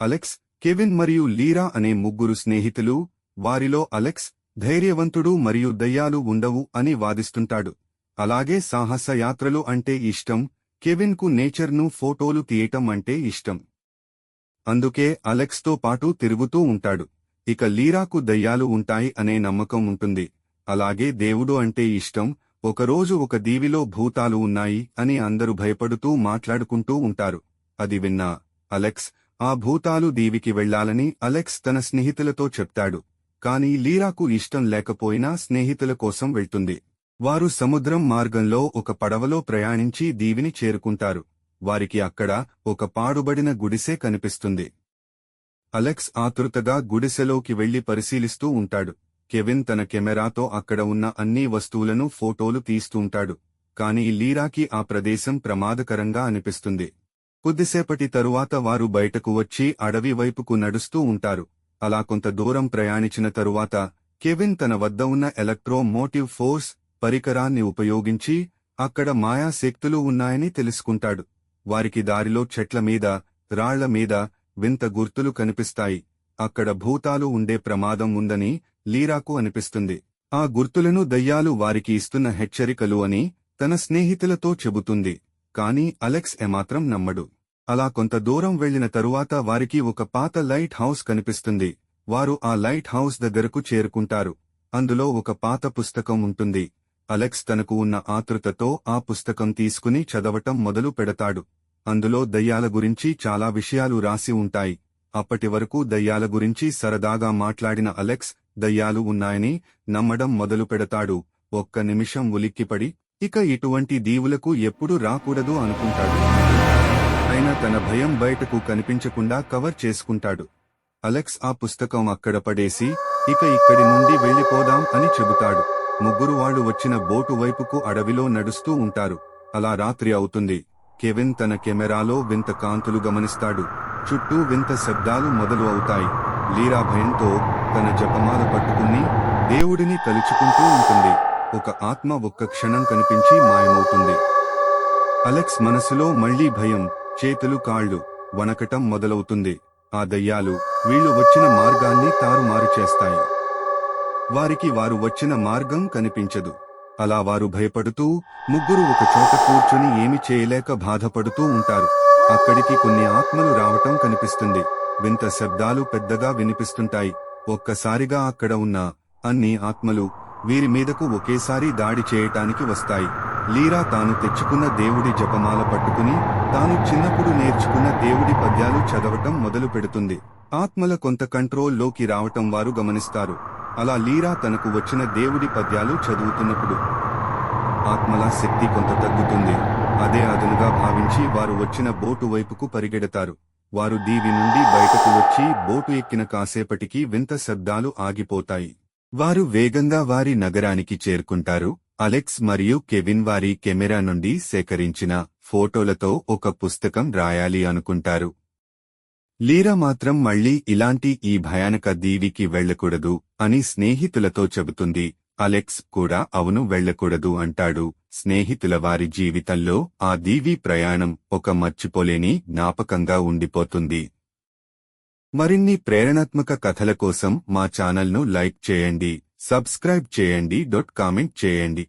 Alex Kevin మరియు లీరా అనే ముగ్గురు స్నేహితులు వారిలో అలెక్స్ ధైర్యవంతుడు మరియు దయ్యాలు ఉండవు అని వాదిస్తుంటాడు. అలాగే సాహస యాత్రలు అంటే ఇష్టం కెవిన్కు నేచర్ను ఫోటోలు తీయటం అంటే ఇష్టం. అందుకే అలెక్స్తో పాటు తిరుగుతూ ఉంటాడు. ఇక లీరాకు దయ్యాలు ఉంటాయి అనే నమ్మకం ఉంటుంది. అలాగే దేవుడు అంటే ఇష్టం ఒకరోజు ఒక దీవిలో భూతాలు ఉన్నాయి అని అందరూ భయపడుతూ మాట్లాడుకుంటూ ఉంటారు. అది విన్నా అలెక్స్ ఆ భూతాలు దీవికి వెళ్ళాలని అలెక్స్ తన స్నేహితులతో చెప్తాడు. కాని లీరాకు ఇష్టం లేకపోయినా స్నేహితుల కోసం వెళ్తుంది. వారు సముద్రం మార్గంలో ఒక పడవలో ప్రయాణించి దీవిని చేరుకుంటారు. వారికి అక్కడ ఒక పాడుబడిన గుడిసె కనిపిస్తుంది. అలెక్స్ ఆతృతగా గుడిసెలోకి వెళ్ళి పరిశీలిస్తూ ఉంటాడు. కెవిన్ తన కెమెరాతో అక్కడ ఉన్న అన్ని వస్తువులను ఫోటోలు తీస్తుంటాడు కాని లీరాకి ఆ ప్రదేశం ప్రమాదకరంగా అనిపిస్తుంది. కొద్దిసేపటి తరువాత వారు బయటకు వచ్చి అడవి వైపుకు నడుస్తూ ఉంటారు. అలా కొంత దూరం ప్రయాణించిన తరువాత కెవిన్ తన వద్ద ఉన్న ఎలక్ట్రో మోటివ్ ఫోర్స్ పరికరాన్ని ఉపయోగించి అక్కడ మాయా శక్తులు ఉన్నాయని తెలుసుకుంటాడు. వారికి దారిలో చెట్ల మీద రాళ్ళ మీద వింత గుర్తులు కనిపిస్తాయి. అక్కడ భూతాలు ఉండే ప్రమాదం ఉందని లీరాకు అనిపిస్తుంది. ఆ గుర్తులను దయ్యాలు వారికి ఇస్తున్న హెచ్చరికలు అని తన స్నేహితులతో చెబుతుంది. కాని అలెక్స్ ఏమాత్రం నమ్మడు. అలా కొంత దూరం వెళ్ళిన తరువాత వారికి ఒక పాత లైట్ హౌస్ కనిపిస్తుంది. వారు ఆ లైట్ హౌస్ దగ్గరకు చేరుకుంటారు. అందులో ఒక పాత పుస్తకం ఉంటుంది. అలెక్స్ తనకు ఉన్న ఆతృతతో ఆ పుస్తకం తీసుకుని చదవటం మొదలు పెడతాడు. అందులో దయ్యాల గురించి చాలా విషయాలు రాసి ఉంటాయి. అప్పటి వరకు దయ్యాల గురించి సరదాగా మాట్లాడిన అలెక్స్ దయ్యాలు ఉన్నాయని నమ్మడం మొదలు పెడతాడు. ఒక్క నిమిషం ఉలిక్కిపడి ఇక ఇటువంటి దీవులకు ఎప్పుడు రాకూడదు అనుకుంటాడు. తన భయం బయటకు కనిపించకుండా కవర్ చేసుకుంటాడు. అలెక్స్ ఆ పుస్తకం అక్కడ పడేసి ఇక ఇక్కడి నుండి వెళ్ళిపోదాం అని చెబుతాడు. ముగ్గురు వాళ్ళు వచ్చిన బోటు వైపుకు అడవిలో నడుస్తూ ఉంటారు. అలా రాత్రి అవుతుంది. కెవిన్ తన కెమెరాలో వింత కాంతులు గమనిస్తాడు. చుట్టూ వింత శబ్దాలు మొదలు అవుతాయి. లీరా భయంతో తన జపమాల పట్టుకుని దేవుడిని తలుచుకుంటూ ఉంటుంది. ఒక ఆత్మ ఒక్క క్షణం కనిపించి మాయమవుతుంది. అలెక్స్ మనసులో మళ్ళీ భయం చేతులు కాళ్ళు వణకటం మొదలవుతుంది. ఆ దయ్యాలు వీళ్ళు వచ్చిన మార్గాన్ని తారుమారు చేస్తాయి. వారికి వారు వచ్చిన మార్గం కనిపించదు. అలా వారు భయపడుతూ ముగ్గురు ఒక చోట కూర్చుని ఏమి చేయలేక బాధపడుతూ ఉంటారు. అక్కడికి కొన్ని ఆత్మలు రావటం కనిపిస్తుంది. వింత శబ్దాలు పెద్దగా వినిపిస్తుంటాయి. ఒక్కసారిగా అక్కడ ఉన్న అన్ని ఆత్మలు వీరి మీదకు ఒకేసారి దాడి చేయటానికి వస్తాయి. లీరా తాను తెచ్చుకున్న దేవుడి జపమాల పట్టుకుని తాను చిన్నప్పుడు నేర్చుకున్న దేవుడి పద్యాలు చదవటం మొదలు పెడుతుంది. ఆత్మల కొంత కంట్రోల్లోకి రావటం వారు గమనిస్తారు. అలా లీరా తనకు వచ్చిన దేవుడి పద్యాలు చదువుతున్నప్పుడు. ఆత్మల శక్తి కొంత తగ్గుతుంది. అదే అదునుగా భావించి వారు వచ్చిన బోటు వైపుకు పరిగెడతారు. వారు దీవి నుండి బయటకు వచ్చి బోటు ఎక్కిన కాసేపటికి వింత శబ్దాలు ఆగిపోతాయి. వారు వేగంగా వారి నగరానికి చేరుకుంటారు. అలెక్స్ మరియు కెవిన్ వారి కెమెరా నుండి సేకరించిన ఫోటోలతో ఒక పుస్తకం రాయాలి అనుకుంటారు. లీరా మాత్రం మళ్ళీ ఇలాంటి ఈ భయానక దీవికి వెళ్ళకూడదు అని స్నేహితులతో చెబుతుంది. అలెక్స్ కూడా అవును వెళ్ళకూడదు అంటాడు. స్నేహితుల వారి జీవితంలో ఆ దీవి ప్రయాణం ఒక మర్చిపోలేని జ్ఞాపకంగా ఉండిపోతుంది. మరిన్ని ప్రేరణాత్మక కథల కోసం మా ఛానల్ను లైక్ చేయండి. సబ్స్క్రైబ్ చేయండి డొట్ కామెంట్ చేయండి.